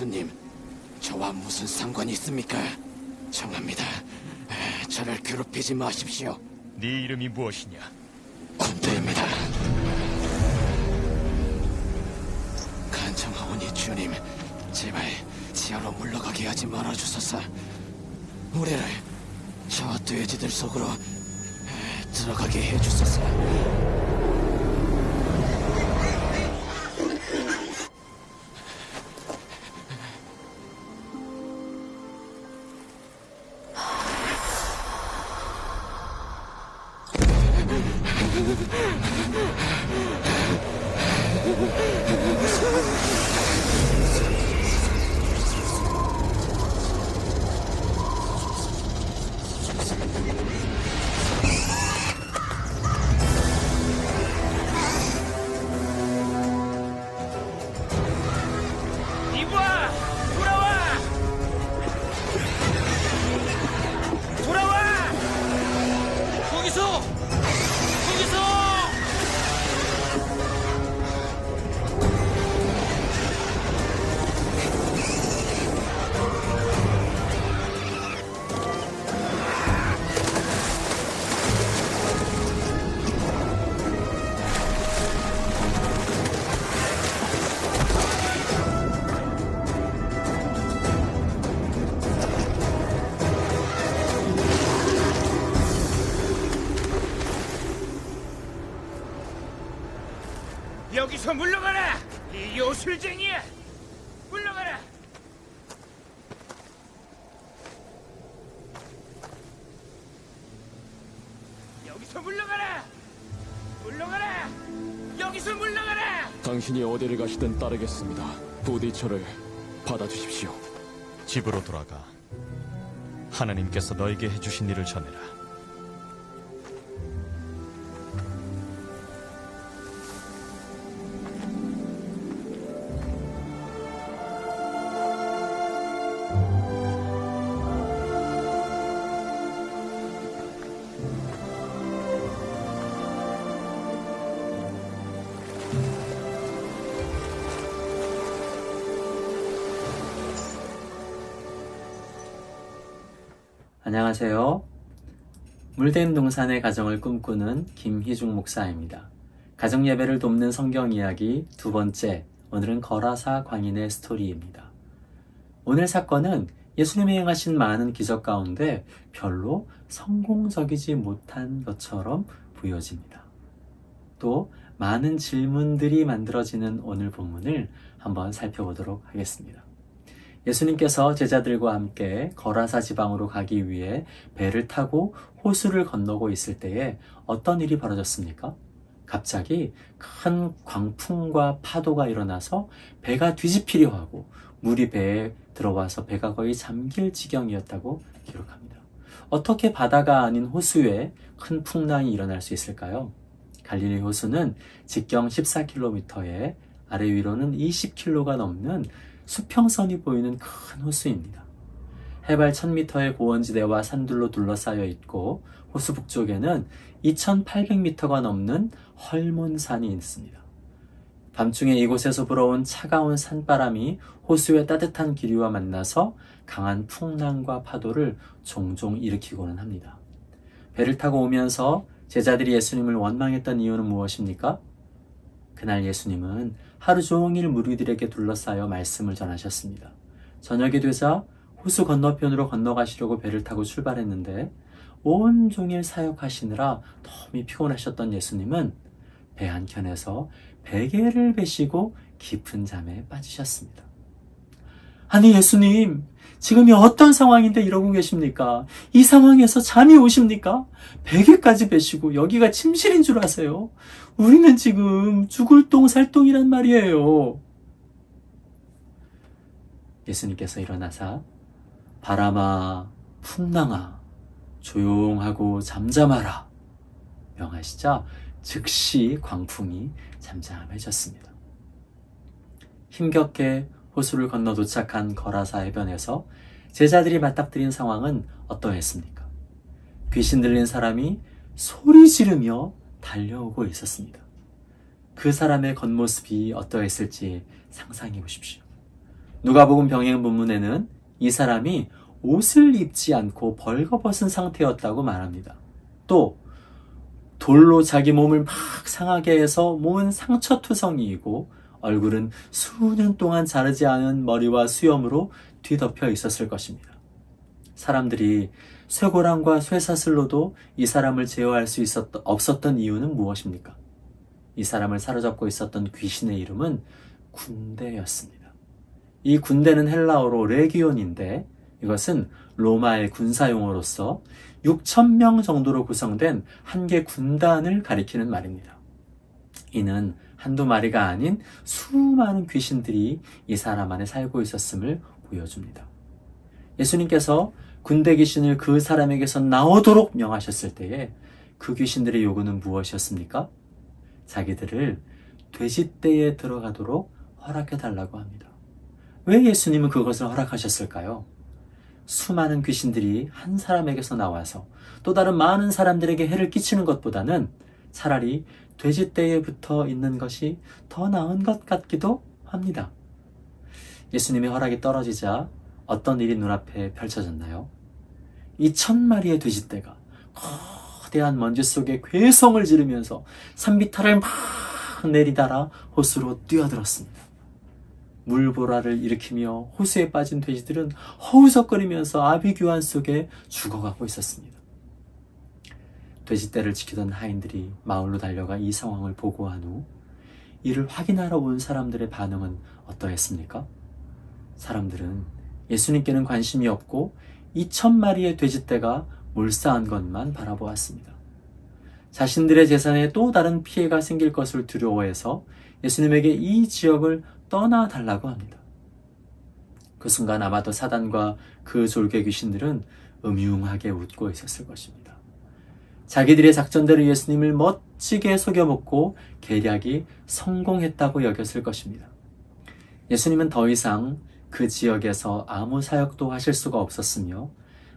예수님, 저와 무슨 상관이 있습니까? 정합니다. 에, 저를 괴롭히지 마십시오. 네 이름이 무엇이냐? 군대입니다. 간청하오니 주님, 제발 지하로 물러가게 하지 말아주소서. 우리를 저 돼지들 속으로 에, 들어가게 해주소서. 이봐! 돌아와! 돌아와! 거기서! 거기서! 여기서 물러가라! 이 요술쟁이야! 물러가라! 여기서 물러가라! 물러가라! 여기서 물러가라! 당신이 어디를 가시든 따르겠습니다. 부디처를 받아주십시오. 집으로 돌아가. 하나님께서 너에게 해주신 일을 전해라. 안녕하세요. 물된 동산의 가정을 꿈꾸는 김희중 목사입니다. 가정 예배를 돕는 성경 이야기 두 번째, 오늘은 거라사 광인의 스토리입니다. 오늘 사건은 예수님이 행하신 많은 기적 가운데 별로 성공적이지 못한 것처럼 보여집니다. 또 많은 질문들이 만들어지는 오늘 본문을 한번 살펴보도록 하겠습니다. 예수님께서 제자들과 함께 거라사 지방으로 가기 위해 배를 타고 호수를 건너고 있을 때에 어떤 일이 벌어졌습니까? 갑자기 큰 광풍과 파도가 일어나서 배가 뒤집히려 하고 물이 배에 들어와서 배가 거의 잠길 지경이었다고 기록합니다. 어떻게 바다가 아닌 호수에 큰 풍랑이 일어날 수 있을까요? 갈릴리 호수는 직경 14km에 아래 위로는 20km가 넘는 수평선이 보이는 큰 호수입니다. 해발 1000m의 고원지대와 산들로 둘러싸여 있고 호수 북쪽에는 2800m가 넘는 헐몬산이 있습니다. 밤중에 이곳에서 불어온 차가운 산바람이 호수의 따뜻한 기류와 만나서 강한 풍랑과 파도를 종종 일으키고는 합니다. 배를 타고 오면서 제자들이 예수님을 원망했던 이유는 무엇입니까? 그날 예수님은 하루 종일 무리들에게 둘러싸여 말씀을 전하셨습니다. 저녁이 되자 호수 건너편으로 건너가시려고 배를 타고 출발했는데 온종일 사역하시느라 너무 피곤하셨던 예수님은 배 한켠에서 베개를 베시고 깊은 잠에 빠지셨습니다. 아니 예수님, 지금이 어떤 상황인데 이러고 계십니까? 이 상황에서 잠이 오십니까? 베개까지 베시고 여기가 침실인 줄 아세요? 우리는 지금 죽을 똥 살똥이란 말이에요. 예수님께서 일어나사 바람아 풍랑아 조용하고 잠잠하라 명하시자 즉시 광풍이 잠잠해졌습니다. 힘겹게 호수를 건너 도착한 거라사 해변에서 제자들이 맞닥뜨린 상황은 어떠했습니까? 귀신 들린 사람이 소리 지르며 달려오고 있었습니다. 그 사람의 겉모습이 어떠했을지 상상해 보십시오. 누가복음 병행 본문에는 이 사람이 옷을 입지 않고 벌거벗은 상태였다고 말합니다. 또 돌로 자기 몸을 막 상하게 해서 몸은 상처투성이이고 얼굴은 수년 동안 자르지 않은 머리와 수염으로 뒤덮여 있었을 것입니다. 사람들이 쇠고랑과 쇠사슬로도 이 사람을 제어할 수 있었, 없었던 이유는 무엇입니까? 이 사람을 사로잡고 있었던 귀신의 이름은 군대였습니다. 이 군대는 헬라어로 레기온인데 이것은 로마의 군사용어로서 6천명 정도로 구성된 한 개 군단을 가리키는 말입니다. 이는 한두 마리가 아닌 수많은 귀신들이 이 사람 안에 살고 있었음을 보여줍니다. 예수님께서 군대 귀신을 그 사람에게서 나오도록 명하셨을 때에 그 귀신들의 요구는 무엇이었습니까? 자기들을 돼지떼에 들어가도록 허락해 달라고 합니다. 왜 예수님은 그것을 허락하셨을까요? 수많은 귀신들이 한 사람에게서 나와서 또 다른 많은 사람들에게 해를 끼치는 것보다는 차라리 돼지떼에 붙어 있는 것이 더 나은 것 같기도 합니다. 예수님의 허락이 떨어지자 어떤 일이 눈앞에 펼쳐졌나요? 이 천 마리의 돼지떼가 거대한 먼지 속에 괴성을 지르면서 산비탈을 막 내리달아 호수로 뛰어들었습니다. 물보라를 일으키며 호수에 빠진 돼지들은 허우적거리면서 아비규환 속에 죽어가고 있었습니다. 돼지떼를 지키던 하인들이 마을로 달려가 이 상황을 보고한 후 이를 확인하러 온 사람들의 반응은 어떠했습니까? 사람들은 예수님께는 관심이 없고 2천 마리의 돼지떼가 몰사한 것만 바라보았습니다. 자신들의 재산에 또 다른 피해가 생길 것을 두려워해서 예수님에게 이 지역을 떠나달라고 합니다. 그 순간 아마도 사단과 그 졸개 귀신들은 음흉하게 웃고 있었을 것입니다. 자기들의 작전대로 예수님을 멋지게 속여먹고 계략이 성공했다고 여겼을 것입니다. 예수님은 더 이상 그 지역에서 아무 사역도 하실 수가 없었으며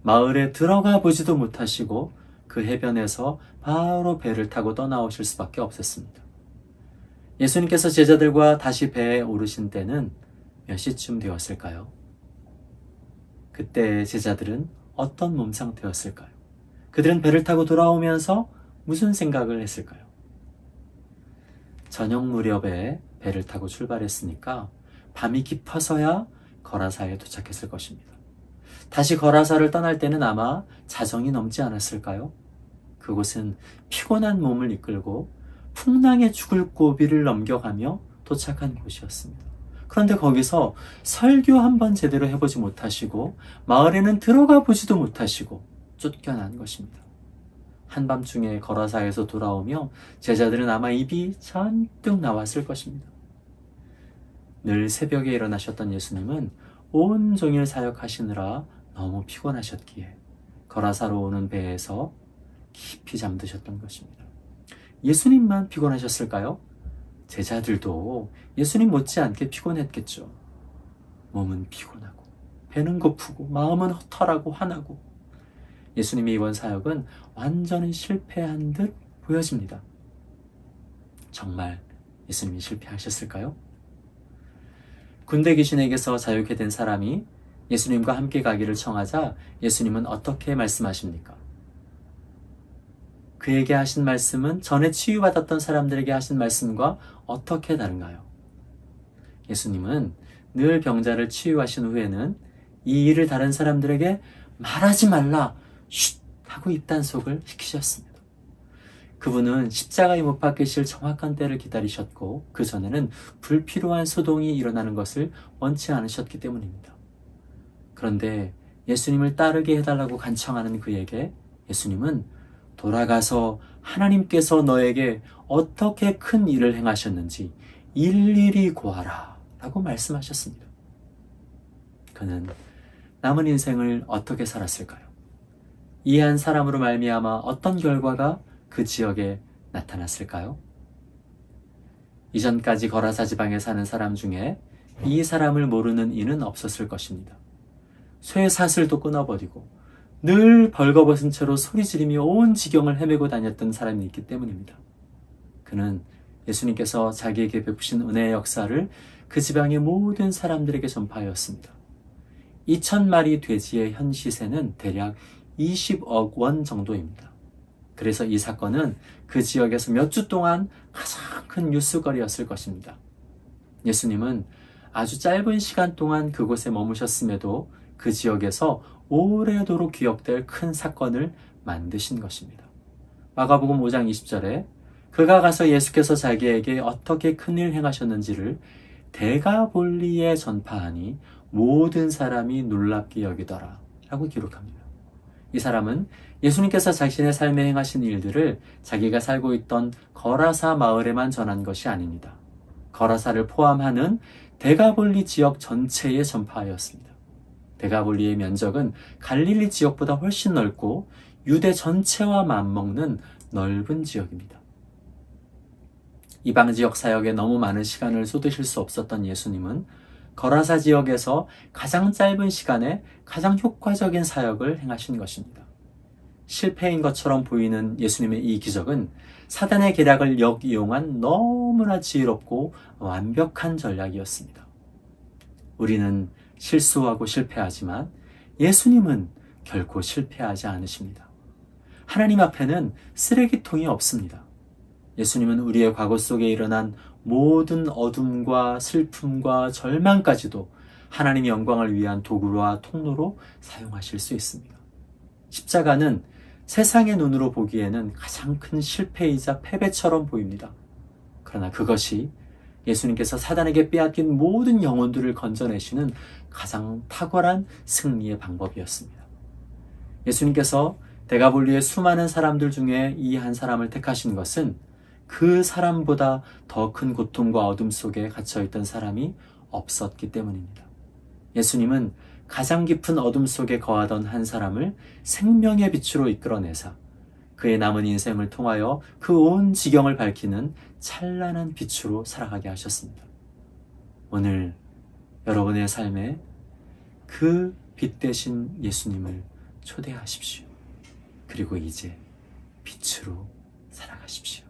마을에 들어가 보지도 못하시고 그 해변에서 바로 배를 타고 떠나오실 수밖에 없었습니다. 예수님께서 제자들과 다시 배에 오르신 때는 몇 시쯤 되었을까요? 그때 제자들은 어떤 몸 상태였을까요? 그들은 배를 타고 돌아오면서 무슨 생각을 했을까요? 저녁 무렵에 배를 타고 출발했으니까 밤이 깊어서야 거라사에 도착했을 것입니다. 다시 거라사를 떠날 때는 아마 자정이 넘지 않았을까요? 그곳은 피곤한 몸을 이끌고 풍랑에 죽을 고비를 넘겨가며 도착한 곳이었습니다. 그런데 거기서 설교 한 번 제대로 해보지 못하시고 마을에는 들어가 보지도 못하시고 쫓겨난 것입니다. 한밤중에 거라사에서 돌아오며 제자들은 아마 입이 잔뜩 나왔을 것입니다. 늘 새벽에 일어나셨던 예수님은 온종일 사역하시느라 너무 피곤하셨기에 거라사로 오는 배에서 깊이 잠드셨던 것입니다. 예수님만 피곤하셨을까요? 제자들도 예수님 못지않게 피곤했겠죠. 몸은 피곤하고, 배는 고프고, 마음은 허탈하고, 화나고. 예수님의 이번 사역은 완전히 실패한 듯 보여집니다. 정말 예수님이 실패하셨을까요? 군대 귀신에게서 자유케 된 사람이 예수님과 함께 가기를 청하자 예수님은 어떻게 말씀하십니까? 그에게 하신 말씀은 전에 치유받았던 사람들에게 하신 말씀과 어떻게 다른가요? 예수님은 늘 병자를 치유하신 후에는 이 일을 다른 사람들에게 말하지 말라, 쉿! 하고 입단속을 시키셨습니다. 그분은 십자가에 못 박히실 정확한 때를 기다리셨고, 그 전에는 불필요한 소동이 일어나는 것을 원치 않으셨기 때문입니다. 그런데 예수님을 따르게 해달라고 간청하는 그에게 예수님은 돌아가서 하나님께서 너에게 어떻게 큰 일을 행하셨는지 일일이 고하라 라고 말씀하셨습니다. 그는 남은 인생을 어떻게 살았을까요? 이해한 사람으로 말미암아 어떤 결과가 그 지역에 나타났을까요? 이전까지 거라사 지방에 사는 사람 중에 이 사람을 모르는 이는 없었을 것입니다. 쇠 사슬도 끊어버리고 늘 벌거벗은 채로 소리 지르며 온 지경을 헤매고 다녔던 사람이 있기 때문입니다. 그는 예수님께서 자기에게 베푸신 은혜의 역사를 그 지방의 모든 사람들에게 전파하였습니다. 2천 마리 돼지의 현 시세는 대략 20억 원 정도입니다. 그래서 이 사건은 그 지역에서 몇 주 동안 가장 큰 뉴스거리였을 것입니다. 예수님은 아주 짧은 시간 동안 그곳에 머무셨음에도 그 지역에서 오래도록 기억될 큰 사건을 만드신 것입니다. 마가복음 5장 20절에 그가 가서 예수께서 자기에게 어떻게 큰일 행하셨는지를 대가볼리에 전파하니 모든 사람이 놀랍게 여기더라 라고 기록합니다. 이 사람은 예수님께서 자신의 삶에 행하신 일들을 자기가 살고 있던 거라사 마을에만 전한 것이 아닙니다. 거라사를 포함하는 대가볼리 지역 전체에 전파하였습니다. 대가볼리의 면적은 갈릴리 지역보다 훨씬 넓고 유대 전체와 맞먹는 넓은 지역입니다. 이방 지역 사역에 너무 많은 시간을 쏟으실 수 없었던 예수님은 거라사 지역에서 가장 짧은 시간에 가장 효과적인 사역을 행하신 것입니다. 실패인 것처럼 보이는 예수님의 이 기적은 사단의 계략을 역이용한 너무나 지혜롭고 완벽한 전략이었습니다. 우리는 실수하고 실패하지만 예수님은 결코 실패하지 않으십니다. 하나님 앞에는 쓰레기통이 없습니다. 예수님은 우리의 과거 속에 일어난 모든 어둠과 슬픔과 절망까지도 하나님의 영광을 위한 도구와 통로로 사용하실 수 있습니다. 십자가는 세상의 눈으로 보기에는 가장 큰 실패이자 패배처럼 보입니다. 그러나 그것이 예수님께서 사단에게 빼앗긴 모든 영혼들을 건져내시는 가장 탁월한 승리의 방법이었습니다. 예수님께서 대가볼리의 수많은 사람들 중에 이 한 사람을 택하신 것은 그 사람보다 더 큰 고통과 어둠 속에 갇혀있던 사람이 없었기 때문입니다. 예수님은 가장 깊은 어둠 속에 거하던 한 사람을 생명의 빛으로 이끌어내사 그의 남은 인생을 통하여 그 온 지경을 밝히는 찬란한 빛으로 살아가게 하셨습니다. 오늘 여러분의 삶에 그 빛 대신 예수님을 초대하십시오. 그리고 이제 빛으로 살아가십시오.